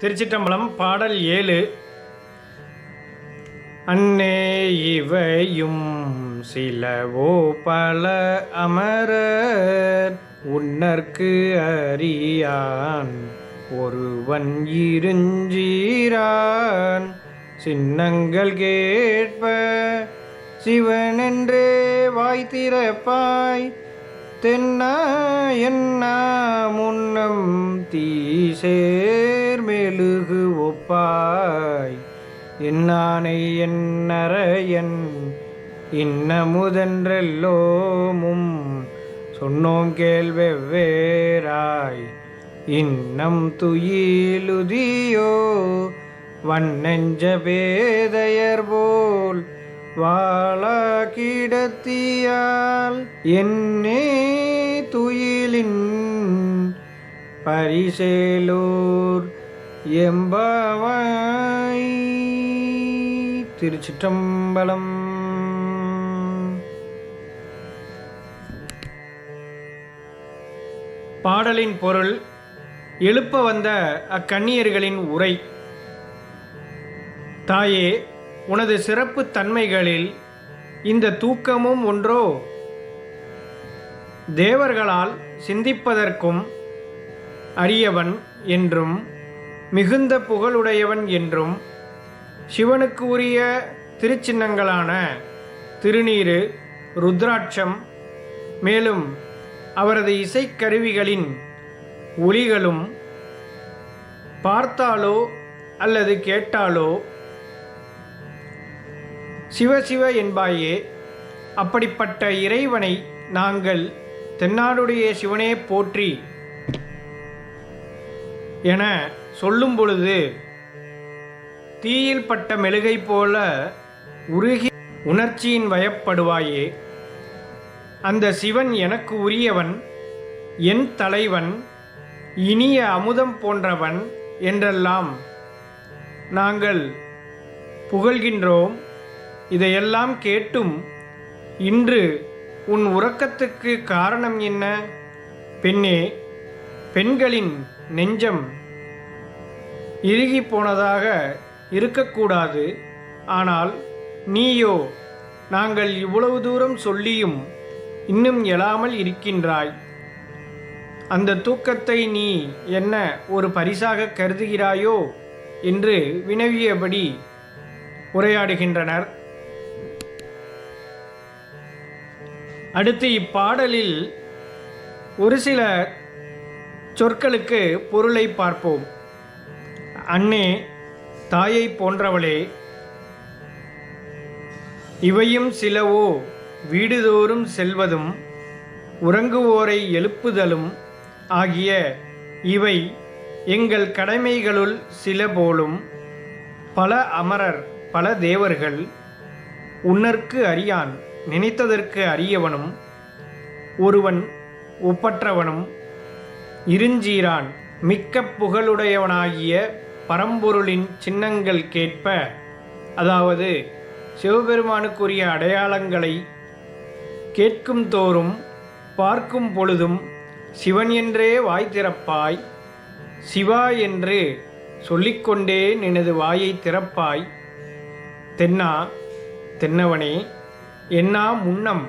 திருச்சிட்டம்பலம் பாடல் ஏழு. அன்னே இவையும் சிலவோ பல அமரர் உன்னற்கு அறியான். ஒருவன் இருஞ்சீரான் சின்னங்கள் கேட்ப சிவனென்றே வாய் திறப்பாய். தென்னா என்னா முன்னம் தீசே மெழுகு ஒப்பாய் என்னானை என்னறையன் இன்னமுதன்றெல்லோமும் சொன்னோம் கேள்வெவ்வேறாய் இன்னம் துயிலுதியோ வண்ணெஞ்ச பேதையர் போல் வாழா கிடத்தியால் என்னே துயிலின் பரிசேலூர் எம்பவாய் திருச்சிற்றம்பலம். பாடலின் பொருள் எழுப்ப வந்த அக்கன்னியர்களின் உரை. தாயே உனது சிறப்பு தன்மைகளில் இந்த தூக்கமும் ஒன்றோ? தேவர்களால் சிந்திப்பதற்கும் அரியவன் என்றும் மிகுந்த புகழுடையவன் என்றும் சிவனுக்கு உரிய திருச்சின்னங்களான திருநீரு ருத்ராட்சம் மேலும் அவரது இசைக்கருவிகளின் ஒலிகளும் பார்த்தாலோ அல்லது கேட்டாலோ சிவ சிவ என்பாயே. அப்படிப்பட்ட இறைவனை நாங்கள் தென்னாடுடைய சிவனே போற்றி என சொல்லும் பொழுது தீயில் பட்ட மெழுகை போல உருகி உணர்ச்சியின் வயப்படுவாயே. அந்த சிவன் எனக்கு உரியவன் என் தலைவன் இனிய அமுதம் போன்றவன் என்றெல்லாம் நாங்கள் புகழ்கின்றோம். இதையெல்லாம் கேட்டும் இன்று உன் உறக்கத்துக்கு காரணம் என்ன? பெண்ணே பெண்களின் நெஞ்சம் இறுகி போனதாக இருக்கக்கூடாது. ஆனால் நீயோ நாங்கள் இவ்வளவு தூரம் சொல்லியும் இன்னும் எழாமல் இருக்கின்றாய். அந்த தூக்கத்தை நீ என்ன ஒரு பரிசாக கருதுகிறாயோ என்று வினவியபடி உரையாடுகின்றனர். அடுத்து இப்பாடலில் ஒரு சில சொற்களுக்கு பொருளை பார்ப்போம். அன்னே தாயை போன்றவளே இவையும் சிலவோ வீடுதோறும் செல்வதும் உறங்குவோரை எழுப்புதலும் ஆகிய இவை எங்கள் கடமைகளுள் சில போலும் பல அமரர் பல தேவர்கள் உன்னற்கு அறியான் நினைத்ததற்கு அறியவனும் ஒருவன் ஒப்பற்றவனும் இருஞ்சீரான் மிக்க புகழுடையவனாகிய பரம்பொருளின் சின்னங்கள் கேட்ப அதாவது சிவபெருமானுக்குரிய அடையாளங்களை கேட்கும் தோறும் பார்க்கும் பொழுதும் சிவன் என்றே வாய் திறப்பாய் சிவா என்று சொல்லிக்கொண்டே நினது வாயை திறப்பாய். தென்னா தென்னவனே என்னா முன்னம்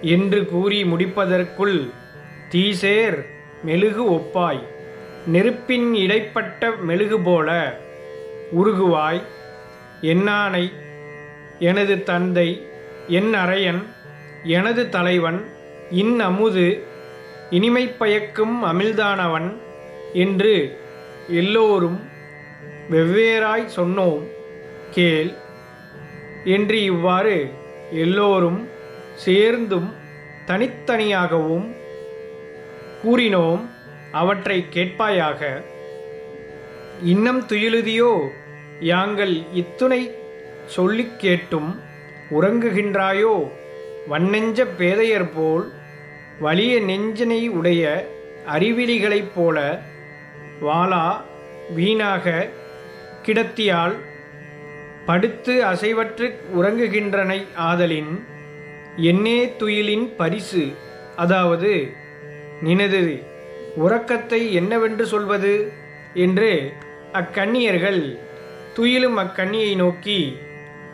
என்று கூறி முடிப்பதற்குள் தீசேர் மெழுகு ஒப்பாய். நெருப்பின் இடைப்பட்ட மெழுகு போல உருகுவாய் என்னானை எனது தந்தை என் அரையன் எனது தலைவன் இன் அமுது இனிமை பயக்கும் அமிழ்தானவன் என்று எல்லோரும் வெவ்வேறாய் சொன்னோம் கேள் என்று இவ்வாறு எல்லோரும் சேர்ந்தும் தனித்தனியாகவும் கூறினோம். அவற்றை கேட்பாயாக இன்னம் துயிலுதியோ யாங்கள் இத்துணை சொல்லிக் கேட்டும் உறங்குகின்றாயோ வன்னெஞ்ச பேதையர் போல் வலிய நெஞ்சினை உடைய அறிவிலிகளைப் போல வாளா வீணாக கிடத்தியால் படுத்து அசைவற்று உறங்குகின்றனை ஆதலின் என்னே துயிலின் பரிசு அதாவது நினது உறக்கத்தை என்னவென்று சொல்வது? என்று அக்கன்னியர்கள் துயிலும் அக்கன்னியை நோக்கி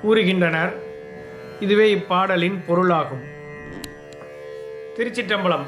கூறுகின்றனர். இதுவே இப்பாடலின் பொருளாகும். திருச்சிற்றம்பலம்.